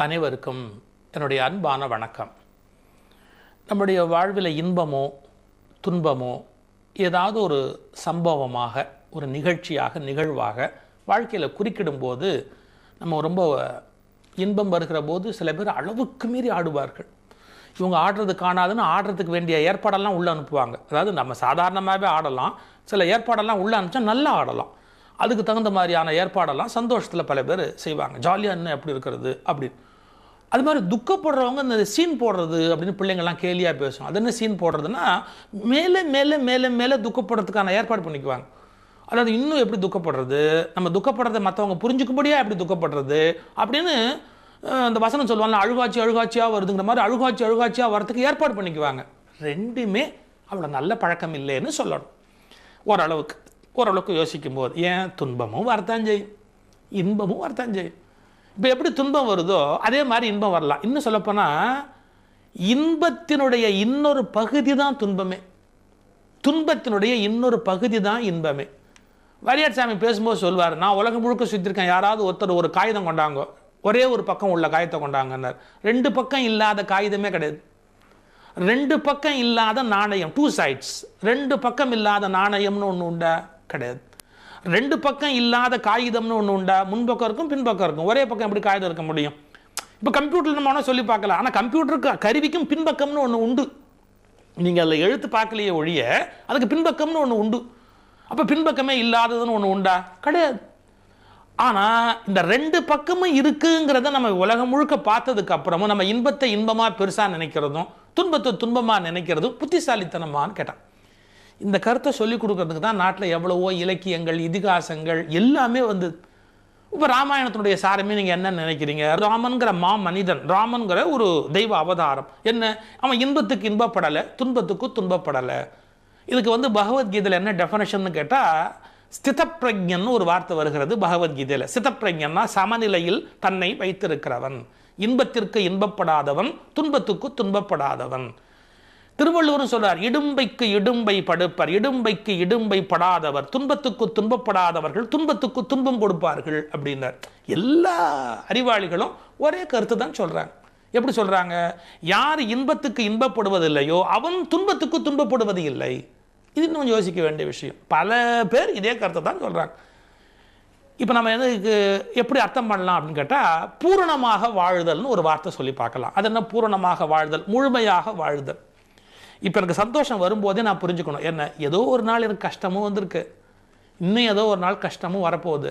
அனைவருக்கும் என்னுடைய அன்பான வணக்கம். நம்முடைய வாழ்வில் இன்பமோ துன்பமோ ஏதாவது ஒரு சம்பவமாக ஒரு நிகழ்ச்சியாக நிகழ்வாக வாழ்க்கையில் குறுக்கிடும்போது நம்ம ரொம்ப இன்பம் வருகிற போது சில பேர் அளவுக்கு மீறி ஆடுவார்கள். இவங்க ஆடுறது காணாதுன்னு ஆடுறதுக்கு வேண்டிய ஏற்பாடெல்லாம் உள்ளே அனுப்புவாங்க. அதாவது நம்ம சாதாரணமாகவே ஆடலாம். சில ஏற்பாடெல்லாம் உள்ளே அனுப்பிச்சா நல்லா ஆடலாம். அதுக்கு தகுந்த மாதிரியான ஏற்பாடெல்லாம் சந்தோஷத்தில் பல பேர் செய்வாங்க. ஜாலியாக இன்னும் எப்படி இருக்கிறது? அப்படின்னு. அது மாதிரி துக்கப்படுறவங்க இந்த சீன் போடுறது அப்படின்னு பிள்ளைங்கள்லாம் கேலியாக பேசும். அது என்ன சீன் போடுறதுன்னா மேலே மேலே மேலே மேலே துக்கப்படுறதுக்கான ஏற்பாடு பண்ணிக்குவாங்க. அதாவது இன்னும் எப்படி துக்கப்படுறது? நம்ம துக்கப்படுறத மற்றவங்க புரிஞ்சுக்கும்படியா எப்படி துக்கப்படுறது? அப்படின்னு அந்த வசனம் சொல்லுவாங்க அழுகாட்சி அழுகாட்சியாக வருதுங்கிற மாதிரி அழுகாட்சி அழுகாட்சியாக வரதுக்கு ஏற்பாடு பண்ணிக்குவாங்க. ரெண்டுமே அவ்வளோ நல்ல பழக்கம் இல்லைன்னு சொல்லணும். ஓரளவுக்கு. ஓரளவுக்கு யோசிக்கும் போது ஏன் துன்பமும் வரத்தான் செய்யும்? இன்பமும் வரத்தான் செய்யும். இப்போ எப்படி துன்பம் வருதோ அதே மாதிரி இன்பம் வரலாம். இன்னும் சொல்லப்போனால் இன்பத்தினுடைய இன்னொரு பகுதி தான் துன்பமே. துன்பத்தினுடைய இன்னொரு பகுதி தான் இன்பமே. வரியார் சாமி பேசும்போது சொல்வார் நான் உலகம் முழுக்க சுற்றிருக்கேன் யாராவது ஒருத்தர் ஒரு காகிதம் கொண்டாங்க ஒரே ஒரு பக்கம் உள்ள காகிதத்தை கொண்டாங்கன்னார். ரெண்டு பக்கம் இல்லாத காகிதமே கிடையாது. ரெண்டு பக்கம் இல்லாத நாணயம் டூ சைட்ஸ் ரெண்டு பக்கம் இல்லாத நாணயம்னு ஒன்று உண்டா? கிடையாது. ரெண்டு பக்கம் இல்லாத காகிதம்னு ஒன்று உண்டா? முன்பக்கம் இருக்கும் பின்பக்கம் இருக்கும். ஒரே பக்கம் எப்படி காகிதம் இருக்க முடியும்? இப்போ கம்ப்யூட்டர் நம்ம வேணா சொல்லி பார்க்கலாம் ஆனால் கம்ப்யூட்டருக்கு கருவிக்கும் பின்பக்கம்னு ஒன்று உண்டு. நீங்கள் அதில் எழுத்து பார்க்கலையே ஒழிய அதுக்கு பின்பக்கம்னு ஒன்று உண்டு. அப்போ பின்பக்கமே இல்லாததுன்னு ஒன்று உண்டா? கிடையாது. ஆனால் இந்த ரெண்டு பக்கமும் இருக்குங்கிறத நம்ம உலகம் முழுக்க பார்த்ததுக்கு அப்புறமும் நம்ம இன்பத்தை இன்பமாக பெருசாக நினைக்கிறதும் துன்பத்தை துன்பமாக நினைக்கிறதும் புத்திசாலித்தனமான்னு கேட்டான் இந்த கருத்தை சொல்லிக் கொடுக்கறதுக்கு தான் நாட்டில் எவ்வளவோ இலக்கியங்கள் இதிகாசங்கள் எல்லாமே வந்து இப்போ ராமாயணத்தினுடைய சாரமே நீங்கள் என்ன நினைக்கிறீங்க? ராமன்கிற மா மனிதன் ராமன்கிற ஒரு தெய்வ அவதாரம். என்ன? அவன் இன்பத்துக்கு இன்பப்படலை துன்பத்துக்கு துன்பப்படலை. இதுக்கு வந்து பகவத்கீதையில் என்ன டெஃபனேஷன் கேட்டால் ஸ்திதப்பிரஜன் ஒரு வார்த்தை வருகிறது பகவத்கீதையில். ஸ்திதப்பிரஜன்னா சமநிலையில் தன்னை வைத்திருக்கிறவன். இன்பத்திற்கு இன்பப்படாதவன் துன்பத்துக்கு துன்பப்படாதவன். திருவள்ளுவரும் சொல்றார் இடும்பைக்கு இடும்பை படுப்பர் இடும்பைக்கு இடும்பை படாதவர் துன்பத்துக்கு துன்பப்படாதவர்கள் துன்பத்துக்கு துன்பம் கொடுப்பார்கள் அப்படின்னார். எல்லா அறிவாளிகளும் ஒரே கருத்து தான் சொல்றாங்க. எப்படி சொல்றாங்க? யார் இன்பத்துக்கு இன்பப்படுவதில்லையோ அவன் துன்பத்துக்கு துன்பப்படுவது இல்லை. இது இன்னும் யோசிக்க வேண்டிய விஷயம். பல பேர் இதே கருத்தை தான் சொல்றாங்க. இப்போ நம்ம எதுக்கு எப்படி அர்த்தம் பண்ணலாம் அப்படின்னு கேட்டால் பூரணமாக வாழுதல்னு ஒரு வார்த்தை சொல்லி பார்க்கலாம். அது என்ன? பூரணமாக வாழ்தல் முழுமையாக வாழ்தல். இப்போ எனக்கு சந்தோஷம் வரும்போதே நான் புரிஞ்சுக்கணும். என்ன ஏதோ ஒரு நாள் எனக்கு கஷ்டமும் வந்திருக்கு. இன்னும் ஏதோ ஒரு நாள் கஷ்டமும் வரப்போகுது.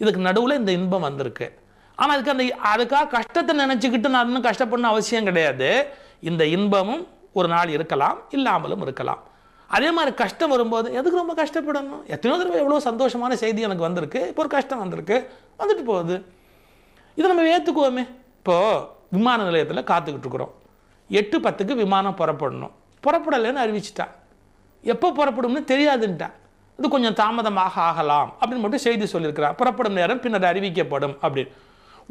இதுக்கு நடுவில் இந்த இன்பம் வந்திருக்கு. ஆனால் அதுக்கு அந்த அதுக்காக கஷ்டத்தை நினச்சிக்கிட்டு நான் இன்னும் கஷ்டப்படணும் அவசியம் கிடையாது. இந்த இன்பமும் ஒரு நாள் இருக்கலாம் இல்லாமலும் இருக்கலாம். அதே மாதிரி கஷ்டம் வரும்போது எதுக்கு ரொம்ப கஷ்டப்படணும்? எத்தனையோ தடவை எவ்வளோ சந்தோஷமான செய்தி எனக்கு வந்திருக்கு. இப்போ ஒரு கஷ்டம் வந்திருக்கு. வந்துட்டு போகுது. இதை நம்ம ஏற்றுக்குவோமே இப்போது விமான நிலையத்தில் காத்துக்கிட்டு இருக்கிறோம். எட்டு பத்துக்கு விமானம் புறப்படணும். புறப்படலைன்னு அறிவிச்சிட்டா எப்போ புறப்படும்னு தெரியாதுன்ட்டா இது கொஞ்சம் தாமதமாக ஆகலாம் அப்படின்னு மட்டும் செய்தி சொல்லியிருக்கிறார். புறப்படும் நேரம் பின்னர் அறிவிக்கப்படும் அப்படின்னு.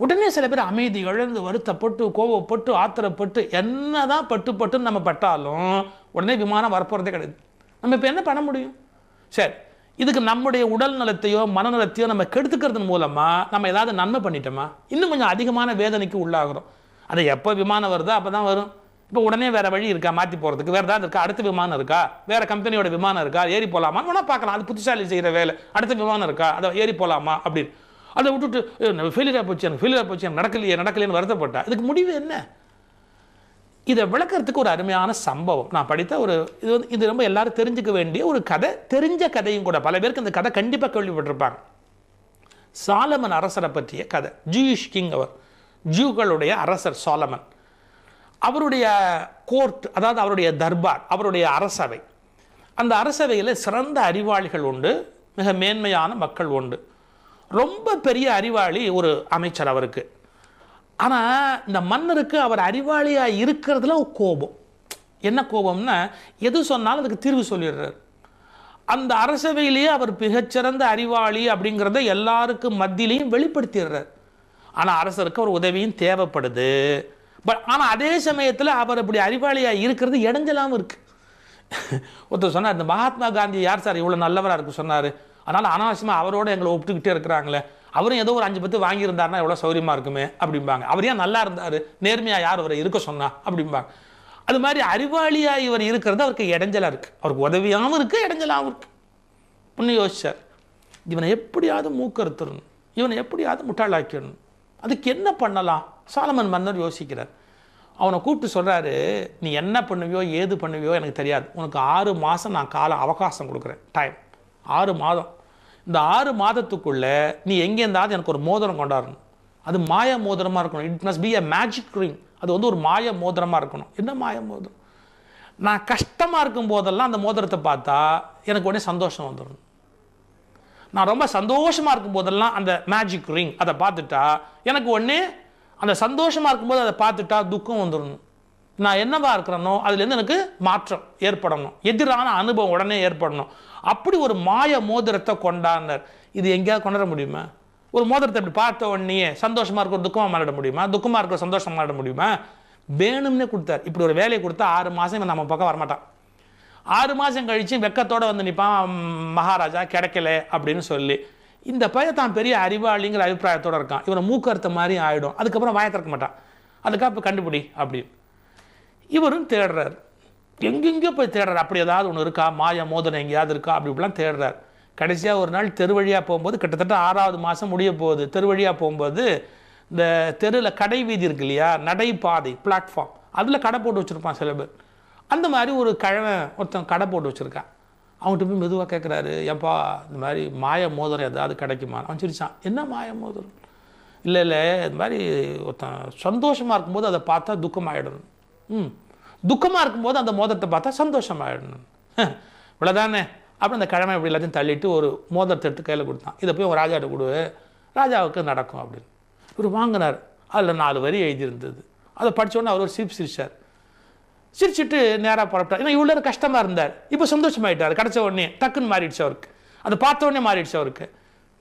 உடனே சில பேர் அமைதி இழந்து வருத்தப்பட்டு கோவப்பட்டு ஆத்திரப்பட்டு என்னதான் பட்டு பட்டுன்னு நம்ம பட்டாலும் உடனே விமானம் வரப்போகிறதே கிடையாது. நம்ம இப்போ என்ன பண்ண முடியும்? சரி இதுக்கு நம்முடைய உடல் நலத்தையோ மனநலத்தையோ நம்ம கெடுத்துக்கிறது மூலமாக நம்ம ஏதாவது நன்மை பண்ணிட்டோமா? இன்னும் கொஞ்சம் அதிகமான வேதனைக்கு உள்ளாகிறோம். அது எப்போ விமானம் வருதோ அப்போ தான் வரும். இப்போ உடனே வேற வழி இருக்கா? மாற்றி போகிறதுக்கு வேறு ஏதாவது இருக்கா? அடுத்த விமானம் இருக்கா? வேற கம்பெனியோட விமானம் இருக்கா? ஏறி போகலாமா வேணால் பார்க்கலாம். அது புத்திசாலி செய்கிற வேலை. அடுத்த விமானம் இருக்கா? அதை ஏறி போகலாமா அப்படின்னு. அதை விட்டுட்டு ஃபெயிலியராக போச்சு எனக்கு ஃபெயிலியராக போச்சு எனக்கு நடக்கலையே நடக்கலையேன்னு வருத்தப்பட்டா. இதுக்கு முடிவு என்ன? இதை விளக்கிறதுக்கு ஒரு அருமையான சம்பவம். நான் படித்த ஒரு இது வந்து இது ரொம்ப எல்லாரும் தெரிஞ்சுக்க வேண்டிய ஒரு கதை. தெரிஞ்ச கதையும் கூட. பல பேருக்கு இந்த கதை கண்டிப்பாக கேள்விப்பட்டிருப்பாங்க. சாலமன் அரசரை பற்றிய கதை. ஜூயிஷ் கிங் அவர். ஜூக்களுடைய அரசர் சாலமன். அவருடைய கோர்ட் அதாவது அவருடைய தர்பார் அவருடைய அரசவை. அந்த அரசவையில் சிறந்த அறிவாளிகள் உண்டு மிக மேன்மையான மக்கள் உண்டு. ரொம்ப பெரிய அறிவாளி ஒரு அமைச்சர் அவருக்கு. ஆனால் இந்த மன்னருக்கு அவர் அறிவாளியாக இருக்கிறதுல ஒரு கோபம். என்ன கோபம்னா எது சொன்னாலும் அதுக்கு தீர்வு சொல்லிடுறார். அந்த அரசவையிலேயே அவர் மிகச்சிறந்த அறிவாளி அப்படிங்கிறத எல்லாருக்கும் மத்தியிலையும் வெளிப்படுத்திடுறார். ஆனால் அரசருக்கு அவர் உதவியும் தேவைப்படுது. பட் ஆனால் அதே சமயத்தில் அவர் இப்படி அறிவாளியாக இருக்கிறது இடைஞ்சலாமல் இருக்குது ஒருத்தர் சொன்னார் இந்த மகாத்மா காந்தி யார் சார் இவ்வளோ நல்லவராக இருக்கு சொன்னார். அதனால் அனாவசியமாக அவரோட எங்களை ஒப்பிட்டுக்கிட்டே இருக்கிறாங்களே. அவரும் ஏதோ ஒரு அஞ்சு பத்து வாங்கியிருந்தாருன்னா எவ்வளோ சௌரியமாக இருக்குமே அப்படிம்பாங்க. அவர் ஏன் நல்லா இருந்தார்? நேர்மையாக யார் அவரை இருக்க சொன்னா அப்படிம்பாங்க. அது மாதிரி அறிவாளியாக இவர் இருக்கிறது அவருக்கு இடைஞ்சலாக இருக்குது அவருக்கு உதவியாகவும் இருக்குது இடைஞ்சலாகவும் இருக்குது ஒன்று யோசிச்சார் இவனை எப்படியாவது மூக்கறுத்துடணும் இவனை எப்படியாவது முட்டாளாக்கிடணும். அதுக்கு என்ன பண்ணலாம்? சாலமன் மன்னர் யோசிக்கிறார். அவனை கூப்பிட்டு சொல்கிறாரு நீ என்ன பண்ணுவியோ ஏது பண்ணுவியோ எனக்கு தெரியாது. உனக்கு ஆறு மாதம் நான் கால அவகாசம் கொடுக்குறேன். டைம் ஆறு மாதம். இந்த ஆறு மாதத்துக்குள்ளே நீ எங்கேருந்தாவது எனக்கு ஒரு மோதிரம் கொண்டாடணும். அது மாய மோதிரமாக இருக்கணும். It must be a magic ring அது வந்து ஒரு மாய மோதிரமாக இருக்கணும். என்ன மாய மோதிரம்? நான் கஷ்டமாக இருக்கும் போதெல்லாம் அந்த மோதிரத்தை பார்த்தா எனக்கு உடனே சந்தோஷம் வந்துடும் நான் ரொம்ப சந்தோஷமாக இருக்கும் போதெல்லாம் அந்த மேஜிக் ரிங் அதை பார்த்துட்டா எனக்கு உடனே அந்த சந்தோஷமாக இருக்கும்போது அதை பார்த்துட்டா துக்கம் வந்துடணும். நான் என்னவா இருக்கிறேனோ அதுலேருந்து எனக்கு மாற்றம் ஏற்படணும். எதிரான அனுபவம் உடனே ஏற்படணும். அப்படி ஒரு மாய மோதிரத்தை கொண்டாடினர். இது எங்கேயாவது கொண்டாட முடியுமா? ஒரு மோதிரத்தை இப்படி பார்த்த உடனே சந்தோஷமாக இருக்கிற துக்கமாக மாறிட முடியுமா? துக்கமாக இருக்கிற சந்தோஷமாக மாறிட முடியுமா? வேணும்னே கொடுத்தார். இப்படி ஒரு வேலையை கொடுத்தா ஆறு மாதம் நம்ம பக்கம் வரமாட்டான். ஆறு மாதம் கழித்து வெக்கத்தோடு வந்து நிற்பான் மகாராஜா கிடைக்கல அப்படின்னு சொல்லி. இந்த பையன் தான் பெரிய அறிவாளிங்கிற அபிப்பிராயத்தோட இருக்கான். இவனை மூக்கறுத்த மாதிரி ஆகிடும் அதுக்கப்புறம் வாயை திறக்க மாட்டான். அதுக்கப்புறம் கண்டுபிடி அப்படின்னு. இவரும் தேடுறார். எங்கெங்கே போய் தேடுறார். அப்படி ஏதாவது ஒன்று இருக்கா? மாய மோதனம் எங்கேயாவது இருக்கா? அப்படி இப்படிலாம் தேடுறார். கடைசியாக ஒரு நாள் தெரு வழியாக போகும்போது கிட்டத்தட்ட ஆறாவது மாதம் முடிய போகுது. தெரு வழியாக போகும்போது இந்த தெருவில் கடை வீதி இருக்கு இல்லையா? நடைபாதை பிளாட்ஃபார்ம் அதில் கடை போட்டு வச்சுருப்பான் சில பேர். அந்த மாதிரி ஒரு கிழமை ஒருத்தன் கடை போட்டு வச்சுருக்கான். அவங்ககிட்ட போய் மெதுவாக கேட்குறாரு ஏப்பா இந்த மாதிரி மாய மோதிரம் ஏதாவது கிடைக்குமா? அவன் சிரிச்சான் என்ன மாய மோதிரம்? இல்லை இல்லை இந்த மாதிரி ஒருத்தன் சந்தோஷமாக இருக்கும்போது அதை பார்த்தா துக்கமாகிடணும் ம் துக்கமாக இருக்கும்போது அந்த மோதிரத்தை பார்த்தா சந்தோஷமாகிடணும் இவ்வளோதானே அப்புறம் அந்த கிழமை இப்படி எல்லாத்தையும் தள்ளிட்டு ஒரு மோதிரத்தை எடுத்து கையில் கொடுத்தான். இதை போய் உன் ராஜாட்ட கொடு ராஜாவுக்கு நடக்கும் அப்படின்னு. இவர் வாங்கினார். அதில் நாலு வரி எழுதியிருந்தது. அதை படிச்ச அவர் ஒரு சிரிப்பு சிரிச்சார். சிரிச்சிட்டு நேராக புறப்பட்டார். ஏன்னா இவ்வளோ கஷ்டமாக இருந்தார். இப்போ சந்தோஷமாயிட்டார். கிடச்ச உடனே டக்குன்னு மாறிடுச்சு அவருக்கு. அதை பார்த்த உடனே மாறிடுச்சு அவருக்கு.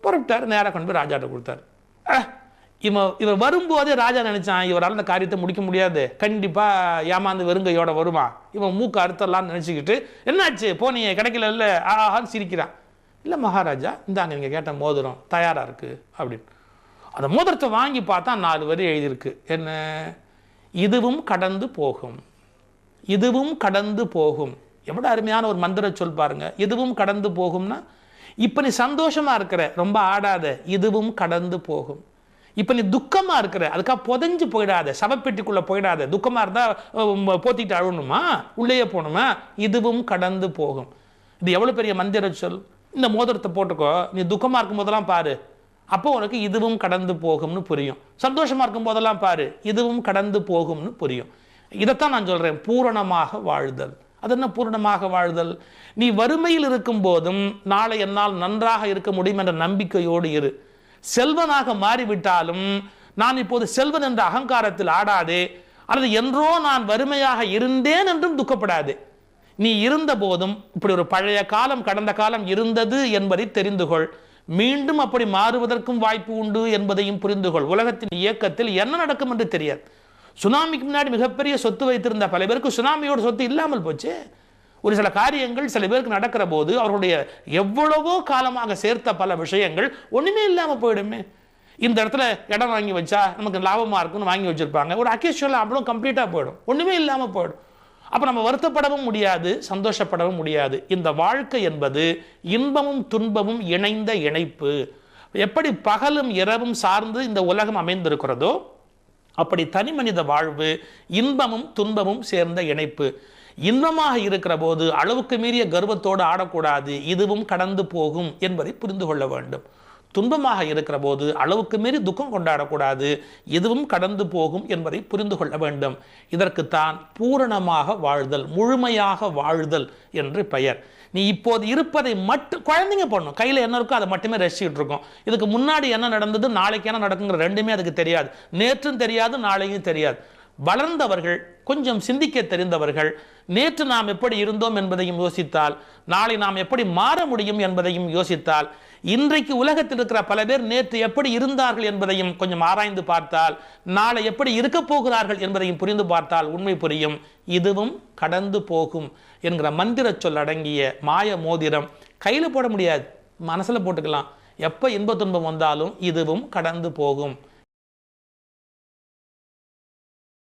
புறப்பட்டார் நேராக கொண்டு போய் ராஜாட்ட கொடுத்தாரு. இவன் இவர் வரும்போதே ராஜா நினைச்சான் இவரால் இந்த காரியத்தை முடிக்க முடியாது. கண்டிப்பாக ஏமாந்து வெறுங்கையோட வருவான் இவன் மூக்கு அறுத்தரலாம்னு நினச்சிக்கிட்டு என்னாச்சு? போனீங்க கிடைக்கல இல்லை ஆஹான்னு சிரிக்கிறான். இல்லை மகாராஜா இந்தாங்க நீங்கள் கேட்ட மோதிரம் தயாராக இருக்குது அப்படின்னு. அந்த மோதிரத்தை வாங்கி பார்த்தா நாலு வரி எழுதியிருக்கு. என்ன? இதுவும் கடந்து போகும். இதுவும் கடந்து போகும். எவ்வளோ அருமையான ஒரு மந்திர சொல் பாருங்க. இதுவும் கடந்து போகும்னா இப்போ நீ சந்தோஷமாக இருக்கிற ரொம்ப ஆடாத இதுவும் கடந்து போகும். இப்போ நீ துக்கமாக இருக்கிற அதுக்காக புதஞ்சு போயிடாத சவப்பெட்டிக்குள்ளே போயிடாத துக்கமாக இருந்தால் போத்திட்டு அழணுமா உள்ளேயே போகணுமா? இதுவும் கடந்து போகும். இது எவ்வளோ பெரிய மந்திர சொல்? இந்த மோதிரத்தை போட்டுக்கோ. நீ துக்கமாக இருக்கும் போதெல்லாம் பாரு. அப்போ உனக்கு இதுவும் கடந்து போகும்னு புரியும். சந்தோஷமாக இருக்கும் போதெல்லாம் பாரு. இதுவும் கடந்து போகும்னு புரியும். இதைத்தான் நான் சொல்கிறேன் பூரணமாக வாழ்தல். அது என்ன பூரணமாக வாழ்தல்? நீ வறுமையில் இருக்கும் போதும் நாளை என்னால் நன்றாக இருக்க முடியும் என்ற நம்பிக்கையோடு இரு. செல்வனாக மாறிவிட்டாலும் நான் இப்போது செல்வன் என்ற அகங்காரத்தில் ஆடாதே அல்லது என்றோ நான் வறுமையாக இருந்தேன் என்றும் துக்கப்படாதே. நீ இருந்த போதும் இப்படி ஒரு பழைய காலம் கடந்த காலம் இருந்தது என்பதை தெரிந்து கொள். மீண்டும் அப்படி மாறுவதற்கும் வாய்ப்பு உண்டு என்பதையும் புரிந்து கொள். உலகத்தின் இயக்கத்தில் என்ன நடக்கும் என்று தெரியாது. சுனாமிக்கு முன்னாடி மிகப்பெரிய சொத்து வைத்திருந்த பல பேருக்கு சுனாமியோட சொத்து இல்லாமல் போச்சு. ஒரு சில காரியங்கள் சில பேருக்கு நடக்கிற போது அவர்களுடைய எவ்வளவோ காலமாக சேர்த்த பல விஷயங்கள் ஒன்றுமே இல்லாமல் போயிடுமே. இந்த இடத்துல இடம் வாங்கி வச்சா நமக்கு லாபமாக இருக்கும்னு வாங்கி வச்சுருப்பாங்க. ஒரு அக்கேஷனில் அவ்வளோ கம்ப்ளீட்டாக போயிடும். ஒன்றுமே இல்லாமல் போயிடும். அப்போ நம்ம வருத்தப்படவும் முடியாது சந்தோஷப்படவும் முடியாது. இந்த வாழ்க்கை என்பது இன்பமும் துன்பமும் இணைந்த இணைப்பு. எப்படி பகலும் இரவும் சார்ந்து இந்த உலகம் அமைந்திருக்கிறதோ அப்படி தனி மனித வாழ்வு இன்பமும் துன்பமும் சேர்ந்த இணைப்பு. இன்பமாக இருக்கிற போது அளவுக்கு மீறிய கர்வத்தோடு ஆடக்கூடாது இதுவும் கடந்து போகும் என்பதை புரிந்து கொள்ள வேண்டும். துன்பமாக இருக்கிற போது அளவுக்கு மீறி துக்கம் கொண்டாடக்கூடாது எதுவும் கடந்து போகும் என்பதை புரிந்து கொள்ள வேண்டும். இதற்குத்தான் பூரணமாக வாழ்தல் முழுமையாக வாழ்தல் என்று பெயர். நீ இப்போது இருப்பதை மட்டும் குழந்தைங்க பண்ணும் கையில் என்ன இருக்கோ அதை மட்டுமே ரசிச்சுட்டு இருக்கோம். இதுக்கு முன்னாடி என்ன நடந்தது நாளைக்கு என்ன நடக்குங்கிற ரெண்டுமே அதுக்கு தெரியாது. நேற்றும் தெரியாது நாளையும் தெரியாது. வளர்ந்தவர்கள் கொஞ்சம் சிந்திக்க தெரிந்தவர்கள் நேற்று நாம் எப்படி இருந்தோம் என்பதையும் யோசித்தால் நாளை நாம் எப்படி மாற முடியும் என்பதையும் யோசித்தால் இன்றைக்கு உலகத்தில் இருக்கிற பல பேர் நேற்று எப்படி இருந்தார்கள் என்பதையும் கொஞ்சம் ஆராய்ந்து பார்த்தால் நாளை எப்படி இருக்கப் போகிறார்கள் என்பதையும் புரிந்து பார்த்தால் உண்மை புரியும். இதுவும் கடந்து போகும் என்கிற மந்திர சொல் அடங்கிய மாய மோதிரம். கையில் போட முடியாது மனசில் போட்டுக்கலாம். எப்போ இன்ப துன்பம் வந்தாலும் இதுவும் கடந்து போகும்.